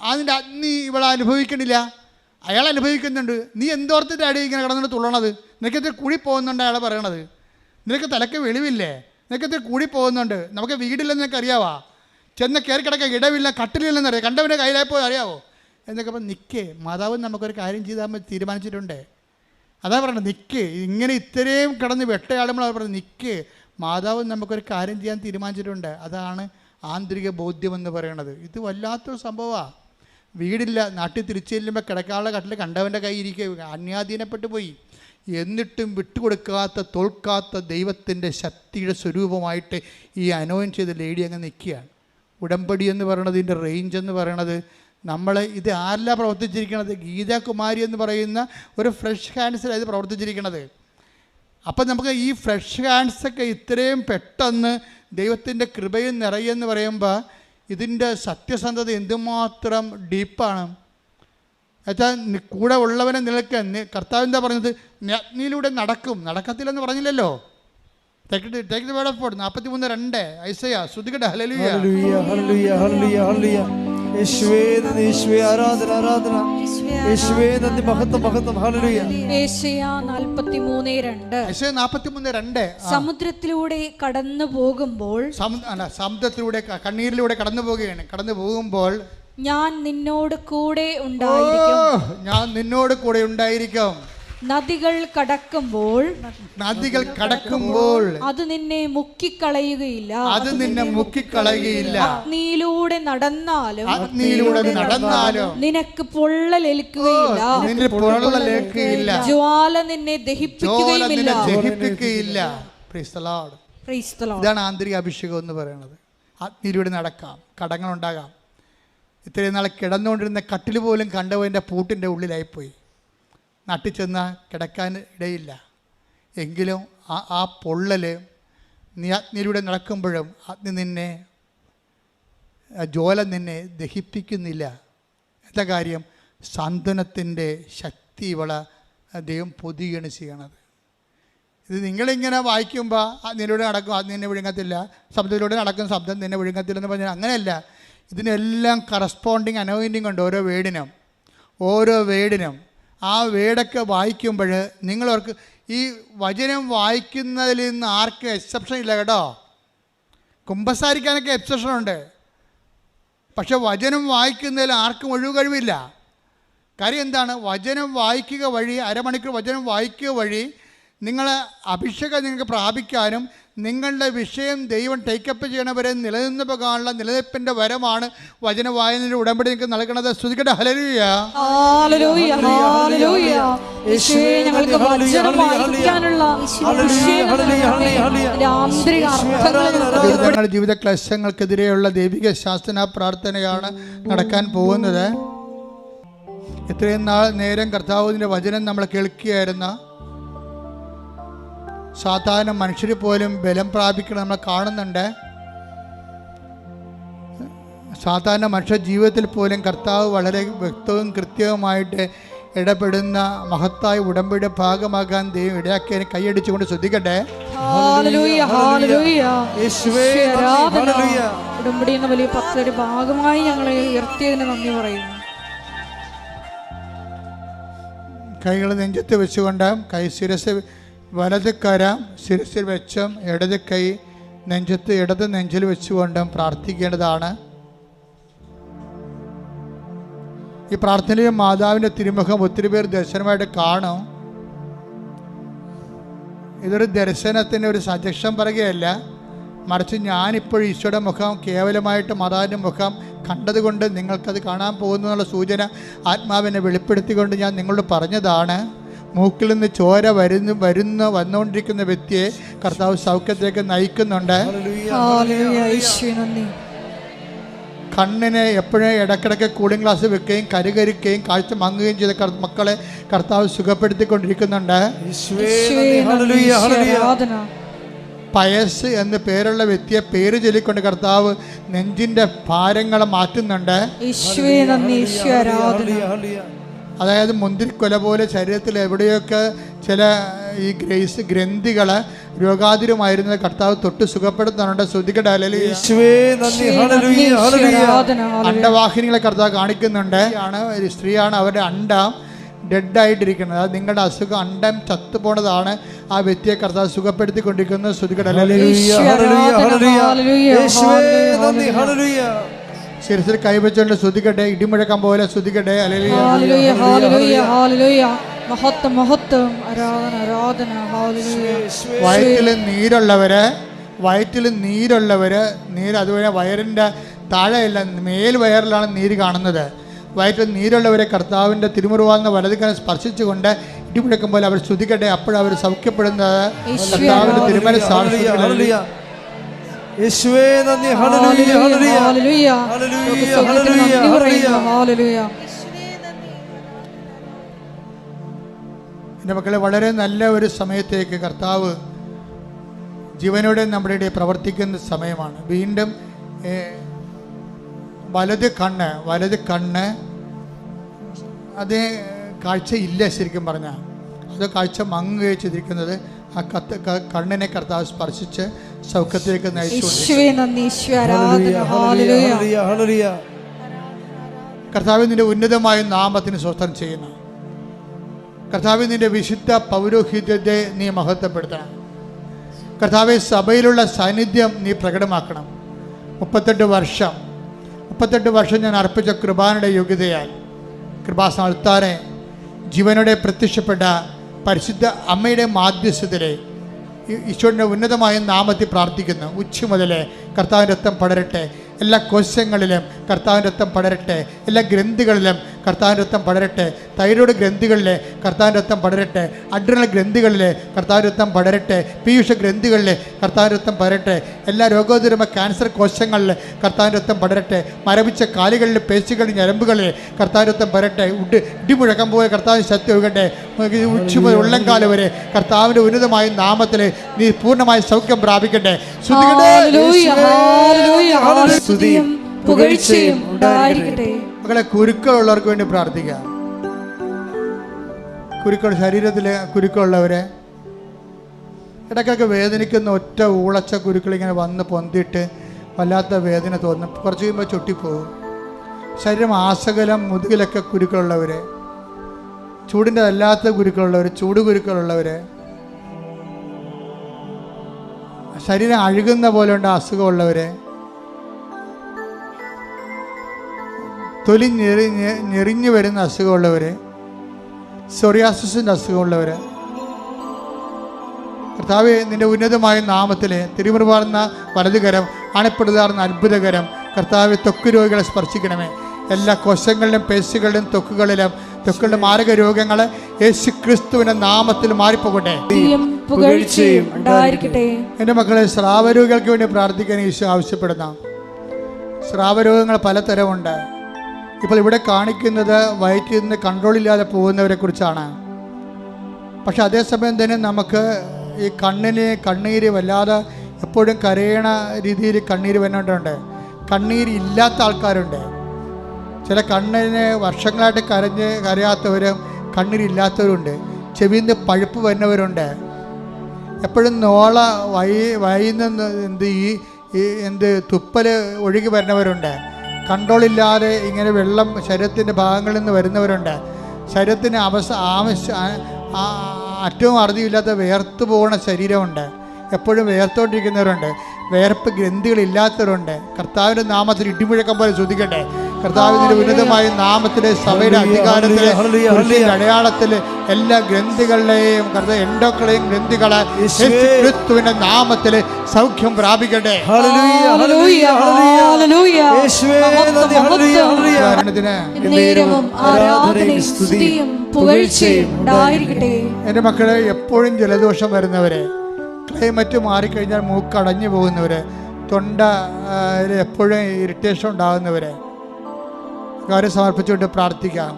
[SPEAKER 1] അതിന്റെ അഗ്നി ഇവിടെ അനുഭവിക്കണില്ല. അയാൾ അനുഭവിക്കുന്നുണ്ട്. നീ എന്തോർത്തിന്റെ അടി ഇങ്ങനെ കിടന്നിട്ട് തുള്ളണത്? നിനക്കത്തിൽ കൂടി പോകുന്നുണ്ട് അയാൾ പറയണത്. നിനക്ക് തലക്ക് വെളിവില്ലേ? നിനക്കത്തിൽ കൂടി പോകുന്നുണ്ട്. നമുക്ക് വീടില്ലെന്ന് നിനക്ക് അറിയാവാ? ചെന്ന് കയറി കിടക്കാൻ ഇടവില്ല കട്ടിലില്ലെന്നറിയാം കണ്ടവന്റെ കയ്യിലായപ്പോൾ അറിയാവോ? എന്നൊക്കെ അപ്പം നിൽക്കേ മാതാവ് നമുക്കൊരു കാര്യം ചെയ്താൽ തീരുമാനിച്ചിട്ടുണ്ട്. അതാ പറഞ്ഞത് നിൽക്ക് ഇങ്ങനെ ഇത്രയും കിടന്ന് വെട്ടയാടുമ്പോൾ അവർ പറഞ്ഞു നിൽക്ക് മാതാവ് നമുക്കൊരു കാര്യം ചെയ്യാൻ തീരുമാനിച്ചിട്ടുണ്ട്. അതാണ് ആന്തരിക ബോധ്യമെന്ന് പറയണത്. ഇത് വല്ലാത്തൊരു സംഭവമാണ് വീടില്ല നാട്ടിൽ തിരിച്ചു ചെല്ലുമ്പോൾ കിടക്കാനുള്ള കട്ടിൽ കണ്ടവന്റെ കൈ ഇരിക്കുക അന്യാധീനപ്പെട്ടു പോയി. എന്നിട്ടും വിട്ടുകൊടുക്കാത്ത തോൽക്കാത്ത ദൈവത്തിന്റെ ശക്തിയുടെ സ്വരൂപമായിട്ട് ഈ അനോയിൻ ചെയ്ത ലേഡി അങ്ങ് നിൽക്കുകയാണ്. ഉടമ്പടി എന്ന് പറയണത് ഇതിന്റെ റേഞ്ച് എന്ന് പറയണത് നമ്മൾ ഇത് ആരെല്ലാം പ്രവർത്തിച്ചിരിക്കണത്? ഗീതാകുമാരി എന്ന് പറയുന്ന ഒരു ഫ്രഷ് ഹാൻഡ്സിലാണ് ഇത് പ്രവർത്തിച്ചിരിക്കണത്. അപ്പം നമുക്ക് ഈ ഫ്രഷ് ഹാൻഡ്സൊക്കെ ഇത്രയും പെട്ടെന്ന് ദൈവത്തിന്റെ കൃപയും നിറയെന്ന് പറയുമ്പോൾ ഇതിന്റെ സത്യസന്ധത എന്തുമാത്രം ഡീപ്പാണ് എന്നുവെച്ചാൽ കൂടെ ഉള്ളവനെ നിലയ്ക്ക് കർത്താവ് എന്താ പറഞ്ഞത്? അഗ്നിയിലൂടെ നീയിലൂടെ നടക്കും. നടക്കത്തില്ലെന്ന് പറഞ്ഞില്ലല്ലോ. നാൽപ്പത്തി മൂന്ന് രണ്ട്. Isaiah ശ്രുതികട. Hallelujah
[SPEAKER 3] hallelujah hallelujah hallelujah hallelujah. യേശുവേ നന്ദി യേശുവേ. ആരാധന ആരാധന. യേശുവേ നന്ദി. മഹത്വം മഹത്വം. ഹല്ലേലൂയ
[SPEAKER 2] നാൽപ്പത്തി മൂന്ന് രണ്ട്.
[SPEAKER 1] ഐശയ നാൽപ്പത്തി രണ്ട്.
[SPEAKER 2] സമുദ്രത്തിലൂടെ കടന്നു പോകുമ്പോൾ
[SPEAKER 1] സമുദ്രത്തിലൂടെ കണ്ണീരിലൂടെ കടന്നു പോവുകയാണ് കടന്നു പോകുമ്പോൾ
[SPEAKER 2] ഞാൻ നിന്നോട് കൂടെ ഉണ്ടായിരിക്കും.
[SPEAKER 1] ഞാൻ നിന്നോട് കൂടെ ഉണ്ടായിരിക്കും.
[SPEAKER 2] നദികൾ കടക്കുമ്പോൾ
[SPEAKER 1] നദികൾ കടക്കുമ്പോൾ
[SPEAKER 2] അത് നിന്നെ മുക്കിക്കളയുകയില്ല.
[SPEAKER 1] അത് നിന്നെ മുക്കിക്കളയുകയില്ല.
[SPEAKER 2] അഗ്നിയിലൂടെ നടന്നാലും
[SPEAKER 1] അഗ്നിയിലൂടെ നടന്നാലും
[SPEAKER 2] നിനക്ക് പൊള്ളലേൽക്കുകയില്ല.
[SPEAKER 1] നിന്റെ പൊള്ളലേൽക്കുകയില്ല.
[SPEAKER 2] ജ്വാല നിന്നെ ദഹിപ്പിക്കുകയുമില്ല.
[SPEAKER 1] ദഹിപ്പിക്കുകയില്ല. ഇതാണ് ആന്തരിക അഭിഷേകം എന്ന് പറയുന്നത്. അഗ്നിയിലൂടെ നടക്കാം. കടങ്ങളുണ്ടാകാം. ഇത്രയും നാളെ കിടന്നുകൊണ്ടിരുന്ന കട്ടിൽ പോലും കണ്ടവന്റെ പൂട്ടിന്റെ ഉള്ളിലായിപ്പോയി. നാട്ടിൽ ചെന്ന് കിടക്കാൻ ഇടയില്ല. എങ്കിലും ആ ആ പൊള്ളൽ നീ അഗ്നിയിലൂടെ നടക്കുമ്പോഴും അഗ്നി നിന്നെ ജ്വാല നിന്നെ ദഹിപ്പിക്കുന്നില്ല. എന്താ കാര്യം? സാന്ത്വനത്തിന്റെ ശക്തി ഇവളെ ദൈവം പൊതിയാണ് ചെയ്യണത്. ഇത് നിങ്ങളിങ്ങനെ വായിക്കുമ്പോൾ അഗ്നിയിലൂടെ നടക്കും അത് നിന്നെ വിഴുങ്ങത്തില്ല. ശബ്ദത്തിലൂടെ നടക്കും ശബ്ദം നിന്നെ വിഴുങ്ങത്തില്ലെന്ന് പറഞ്ഞാൽ അങ്ങനെയല്ല. ഇതിനെല്ലാം കറസ്പോണ്ടിങ് അനോയിന്റിങ് ഉണ്ട് ഓരോ വേടിനും ഓരോ വേടിനും ആ വേടൊക്കെ വായിക്കുമ്പോൾ നിങ്ങളവർക്ക് ഈ വചനം വായിക്കുന്നതിൽ നിന്ന് ആർക്കും എക്സെപ്ഷൻ ഇല്ല കേട്ടോ. കുമ്പസാരിക്കാനൊക്കെ എക്സെപ്ഷൻ ഉണ്ട്. പക്ഷെ വചനം വായിക്കുന്നതിൽ ആർക്കും ഒഴിവ് കഴിവില്ല. കാര്യം എന്താണ്? വചനം വായിക്കുക വഴി അരമണിക്കൂർ വചനം വായിക്കുക വഴി നിങ്ങൾ അഭിഷേകം നിങ്ങൾക്ക് പ്രാപിക്കാനും നിങ്ങളുടെ വിഷയം ദൈവം ടേക്കപ്പ് ചെയ്യണവരെ നിലനിന്ന് പോകാനുള്ള നിലനിൽപ്പിന്റെ വരമാണ് വചന വായനയുടെ ഉടമ്പടി നിങ്ങൾക്ക് നൽകണത്. ശ്രുതികട ഹലരിയ
[SPEAKER 2] ഹല്ലേലൂയ, ഹല്ലേലൂയ. യേശുവേ, ഞങ്ങൾക്ക് വചനം വായിക്കാനുള്ള
[SPEAKER 1] ഞങ്ങളുടെ ജീവിത ക്ലേശങ്ങൾക്കെതിരെയുള്ള ദൈവിക ശാസ്ത്ര പ്രാർത്ഥനയാണ് നടക്കാൻ പോകുന്നത്. ഇത്രയും നാൾ നേരം കർത്താവിന്റെ വചനം നമ്മൾ കേൾക്കുകയായിരുന്ന സാധാരണ മനുഷ്യർ പോലും ബലം പ്രാപിക്കണം നമ്മൾ കാണുന്നുണ്ട്. സാധാരണ മനുഷ്യ ജീവിതത്തിൽ പോലും കർത്താവ് വളരെ വ്യക്തവും കൃത്യവുമായിട്ട് ഇടപെടുന്ന മഹത്തായ ഉടമ്പടിയുടെ ഭാഗമാകാൻ ദൈവം ഇടയാക്കിയതിനെ കൈയടിച്ചുകൊണ്ട് ശ്രദ്ധിക്കട്ടെ.
[SPEAKER 2] ഉടമ്പടി എന്ന വലിയ പദ്ധതിയുടെ ഭാഗമായി ഞങ്ങളെ ഉയർത്തിയതിന് നന്ദി പറയുന്നു.
[SPEAKER 1] കൈകൾ നെഞ്ചത്ത് വെച്ചുകൊണ്ട് കൈ ശിരസ് വലത് കര ശിരസിൽ വെച്ചും ഇടത് കൈ നെഞ്ചത്ത് ഇടത് നെഞ്ചിൽ വെച്ചുകൊണ്ടും പ്രാർത്ഥിക്കേണ്ടതാണ്. ഈ പ്രാർത്ഥനയിൽ മാതാവിന്റെ തിരുമുഖം ഒത്തിരി പേർ ദർശനമായിട്ട് കാണും. ഇതൊരു ദർശനത്തിന്റെ ഒരു സജഷൻ പറയുകയല്ല. മറിച്ച് ഞാനിപ്പോൾ ഈശോയുടെ മുഖം കേവലമായിട്ട് മാതാവിന്റെ മുഖം കണ്ടതുകൊണ്ട് നിങ്ങൾക്കത് കാണാൻ പോകുന്നു എന്നുള്ള സൂചന ആത്മാവിനെ വെളിപ്പെടുത്തിക്കൊണ്ട് ഞാൻ നിങ്ങളോട് പറഞ്ഞതാണ്. മൂക്കിൽ നിന്ന് ചോര വരുന്നു വരുന്ന വന്നുകൊണ്ടിരിക്കുന്ന വ്യക്തിയെ കർത്താവ് സൗഖ്യത്തിലേക്ക് നയിക്കുന്നുണ്ട്. കണ്ണിനെ എപ്പോഴും ഇടയ്ക്കിടയ്ക്ക് കൂളിംഗ് ഗ്ലാസ് വെക്കുകയും കരുകരിക്കുകയും കാഴ്ച മങ്ങുകയും ചെയ്ത മക്കളെ കർത്താവ് സുഖപ്പെടുത്തിക്കൊണ്ടിരിക്കുന്നുണ്ട്. പയസ് എന്ന് പേരുള്ള വ്യക്തിയെ പേര് ചൊല്ലിക്കൊണ്ട് കർത്താവ് നെഞ്ചിന്റെ ഭാരങ്ങളെ മാറ്റുന്നുണ്ട്. അതായത് മുന്തിരിക്കൊല പോലെ ശരീരത്തിൽ എവിടെയൊക്കെ ചില ഈ ഗ്രേസ് ഗ്രന്ഥികൾ രോഗാതുരമായിരുന്നത് കർത്താവ് തൊട്ട്
[SPEAKER 2] സുഖപ്പെടുത്താനുണ്ട്.
[SPEAKER 1] അണ്ടവാഹിനികളെ കർത്താവ് കാണിക്കുന്നുണ്ട്. ആണ് ഒരു സ്ത്രീയാണ് അവരുടെ അണ്ടം ഡെഡായിട്ടിരിക്കുന്നത്. അത് നിങ്ങളുടെ അസുഖം അണ്ടം ചത്തുപോണതാണ്. ആ വ്യക്തിയെ കർത്താവ് സുഖപ്പെടുത്തിക്കൊണ്ടിരിക്കുന്നത് ശ്രദ്ധിക്കട്ടെ ശിരസിൽ കൈവച്ചുകൊണ്ട് ശ്രുതിക്കട്ടെ ഇടിമുഴക്കം പോലെ
[SPEAKER 3] ശ്രുതിക്കട്ടെ
[SPEAKER 1] വയറ്റിൽ നീരുള്ളവര് വയറ്റിൽ നീരുള്ളവര് നീര് അതുപോലെ വയറിന്റെ താഴെയല്ല മേൽ വയറിലാണ് നീര് കാണുന്നത്. വയറ്റിൽ നീരുള്ളവരെ കർത്താവിന്റെ തിരുമുറുവാന്ന് വലതുകാലം സ്പർശിച്ചുകൊണ്ട് ഇടിമുഴക്കം പോലെ അവർ ശ്രുതിക്കട്ടെ അപ്പോഴവർ സൗഖ്യപ്പെടുന്നത്
[SPEAKER 2] കർത്താവിന്റെ
[SPEAKER 1] കർത്താവിന്റെ തിരുമല
[SPEAKER 3] ഹല്ലേലൂയ. യേശുവേ നന്ദി hallelujah, hallelujah.
[SPEAKER 2] Hallelujah.
[SPEAKER 3] Hallelujah, hallelujah,
[SPEAKER 2] hallelujah.
[SPEAKER 1] എന്റെ മക്കളെ വളരെ നല്ല ഒരു സമയത്തേക്ക് കർത്താവ് ജീവനോടെ നമ്മുടെ ഇടയിൽ പ്രവർത്തിക്കുന്ന സമയമാണ് വീണ്ടും വലത് കണ്ണ് വലത് കണ്ണ് അത് കാഴ്ച ഇല്ല ശരിക്കും പറഞ്ഞാൽ അത് കാഴ്ച മങ്ങുകയോ ചെയ്തിരിക്കുന്നത് ആ കത്ത് കണ്ണിനെ കർത്താവ് സ്പർശിച്ച് സൗഖ്യത്തിലേക്ക്. കർത്താവ് നിന്റെ ഉന്നതമായ നാമത്തിന് സ്വസ്ഥം ചെയ്യുന്നു. കർത്താവ് നിന്റെ വിശുദ്ധ പൗരോഹിത്യത്തെ നീ മഹത്വപ്പെടുത്തണം. കർത്താവ് സഭയിലുള്ള സാന്നിധ്യം നീ പ്രകടമാക്കണം. മുപ്പത്തെട്ട് വർഷം മുപ്പത്തെട്ട് വർഷം ഞാൻ അർപ്പിച്ച കൃപാനയുടെ യോഗ്യതയാൽ കൃപാസ്ഥാനത്താറെ ജീവനോടെ പ്രത്യക്ഷപ്പെട്ട പരിശുദ്ധ അമ്മയുടെ മാധ്യസ്ഥതയിലെ ഈശോയുടെ ഉന്നതമായ നാമത്തിൽ പ്രാർത്ഥിക്കുന്നു. ഉച്ച മുതലേ കർത്താവിന്റെ രക്തം പടരട്ടെ. എല്ലാ കോശങ്ങളിലും കർത്താവിന്റെ രക്തം പടരട്ടെ. എല്ലാ ഗ്രന്ഥികളിലും കർത്താവിന്റെ രക്തം പടരട്ടെ. തൈറോയ്ഡ് ഗ്രന്ഥികളിലെ കർത്താവിന്റെ രക്തം പടരട്ടെ. അഡ്രിനൽ ഗ്രന്ഥികളിലെ കർത്താവിന്റെ രക്തം പടരട്ടെ. പീയൂഷ ഗ്രന്ഥികളിലെ കർത്താവിന്റെ രക്തം പടരട്ടെ. എല്ലാ രോഗോദരമ ക്യാൻസർ കോശങ്ങളിൽ കർത്താവിന്റെ രക്തം പടരട്ടെ. മരവിച്ച കാലുകളിലെ പേശികളിൽ ഞരമ്പുകളിൽ കർത്താവിന്റെ രക്തം പടരട്ടെ. ഉഡ് ഇടിമുഴക്കം പോലെ കർത്താവിന് ശക്തി ഒഴുകട്ടെ. ഉച്ച മുതൽ ഉള്ളംകാലം വരെ കർത്താവിന്റെ ഉന്നതമായ നാമത്തിൽ നീ പൂർണമായ സൗഖ്യം പ്രാപിക്കട്ടെ.
[SPEAKER 2] സ്തുതിയും പുകഴ്ചയും ഉണ്ടായിരിക്കട്ടെ.
[SPEAKER 1] മക്കളെ കുരുക്കളുള്ളവർക്ക് വേണ്ടി പ്രാർത്ഥിക്കാം കുരുക്കൾ ശരീരത്തിലെ കുരുക്കളുള്ളവരെ ഇടയ്ക്കൊക്കെ വേദനിക്കുന്ന ഒറ്റ ഊളച്ച കുരുക്കൾ ഇങ്ങനെ വന്ന് പൊന്തിയിട്ട് വല്ലാത്ത വേദന തോന്നും. കുറച്ച് കഴിയുമ്പോൾ ചുട്ടിപ്പോകും ശരീരം ആസകലം മുതുകിലൊക്കെ കുരുക്കളുള്ളവർ ചൂടിന്റെ അല്ലാത്ത കുരുക്കളുള്ളവർ ചൂട് കുരുക്കളുള്ളവർ ശരീരം അഴുകുന്ന പോലെയുള്ള അസുഖമുള്ളവർ തൊലി ഞെറി ഞെറിഞ്ഞു വരുന്ന അസുഖമുള്ളവർ സൊറിയാസിന്റെ അസുഖമുള്ളവർ കർത്താവ് നിന്റെ ഉന്നതമായ നാമത്തിൽ തിരുമുറുപാർന്ന വലതുകരം അണപ്പെടുതാർന്ന അത്ഭുതകരം കർത്താവ് ത്വക്ക് രോഗികളെ സ്പർശിക്കണമേ. എല്ലാ കോശങ്ങളിലും പേശികളിലും തൊക്കുകളിലും തൊക്കുകളുടെ മാരക രോഗങ്ങൾ യേശു ക്രിസ്തുവിന്റെ നാമത്തിൽ മാറിപ്പോകട്ടെ. എന്റെ മക്കളെ സ്രാവരോഗികൾക്ക് വേണ്ടി പ്രാർത്ഥിക്കാൻ ഈശോ ആവശ്യപ്പെടുന്ന സ്രാവരോഗങ്ങൾ പലതരമുണ്ട്. ഇപ്പോൾ ഇവിടെ കാണിക്കുന്നത് വയറ്റിൽ നിന്ന് കൺട്രോൾ ഇല്ലാതെ പോകുന്നവരെ കുറിച്ചാണ്. പക്ഷെ അതേസമയം തന്നെ നമുക്ക് ഈ കണ്ണിന് കണ്ണീര് വല്ലാതെ എപ്പോഴും കരയണ രീതിയിൽ കണ്ണീര് വരുന്നുണ്ട് കണ്ണീര് ഇല്ലാത്ത ആൾക്കാരുണ്ട്. ചില കണ്ണിന് വർഷങ്ങളായിട്ട് കരഞ്ഞ് കരയാത്തവരും കണ്ണീരില്ലാത്തവരുണ്ട് ചെവിയിൽ നിന്ന് പഴുപ്പ് വരുന്നവരുണ്ട്. എപ്പോഴും നോള വൈ വൈന്ന് എന്ത് ഈ എന്ത് തുപ്പൽ ഒഴുകി വരുന്നവരുണ്ട്. കൺട്രോളില്ലാതെ ഇങ്ങനെ വെള്ളം ശരീരത്തിന്റെ ഭാഗങ്ങളിൽ നിന്ന് വരുന്നവരുണ്ട്. ശരീരത്തിന് അവസ ആവശ്യ അറ്റവും അറുതിയില്ലാത്ത വേർത്ത് പോകുന്ന ശരീരമുണ്ട്. എപ്പോഴും വേർത്തോണ്ടിരിക്കുന്നവരുണ്ട്. വേർപ്പ് ഗ്രന്ഥികളില്ലാത്തവരുണ്ട്. കർത്താവിന്റെ നാമത്തിൽ ഇടിമുഴക്കം പോലെ ശ്രദ്ധിക്കട്ടെ. കർത്താവിന്റെ ഉന്നതമായ നാമത്തിലെ സഭയുടെ അധികാരത്തിലെ അടയാളത്തിലെ എല്ലാ ഗ്രന്ഥികളുടെയും കർത്ത എൻഡോക്കളെയും ഗ്രന്ഥികളെ. ക്രിസ്തുവിന്റെ നാമത്തിൽ സൗഖ്യം പ്രാപിക്കട്ടെ. എന്റെ മക്കളെ എപ്പോഴും ജലദോഷം വരുന്നവരെ ക്ലൈമറ്റ് മാറിക്കഴിഞ്ഞാൽ മൂക്കടഞ്ഞു പോകുന്നവര് തൊണ്ട എപ്പോഴും ഇറിറ്റേഷൻ ഉണ്ടാകുന്നവരെ കാര്യം സമർപ്പിച്ചുകൊണ്ട് പ്രാർത്ഥിക്കാം.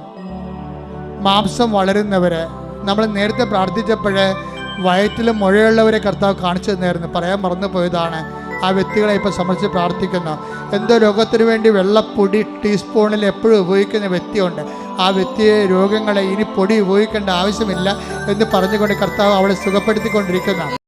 [SPEAKER 1] മാംസം വളരുന്നവരെ നമ്മൾ നേരത്തെ പ്രാർത്ഥിച്ചപ്പോഴേ വയറ്റിൽ മുഴയുള്ളവരെ കർത്താവ് കാണിച്ചു തന്നായിരുന്നു പറയാൻ മറന്നു പോയതാണ് ആ വ്യക്തികളെ ഇപ്പോൾ സമർപ്പിച്ച് പ്രാർത്ഥിക്കുന്നു. എന്തോ രോഗത്തിന് വേണ്ടി വെള്ളപ്പൊടി ടീസ്പൂണിൽ എപ്പോഴും ഉപയോഗിക്കുന്ന വ്യക്തിയുണ്ട്. ആ വ്യക്തിയെ രോഗങ്ങളെ ഇനി പൊടി ഉപയോഗിക്കേണ്ട ആവശ്യമില്ല എന്ന് പറഞ്ഞുകൊണ്ട് കർത്താവ് അവളെ സുഖപ്പെടുത്തിക്കൊണ്ടിരിക്കുന്ന.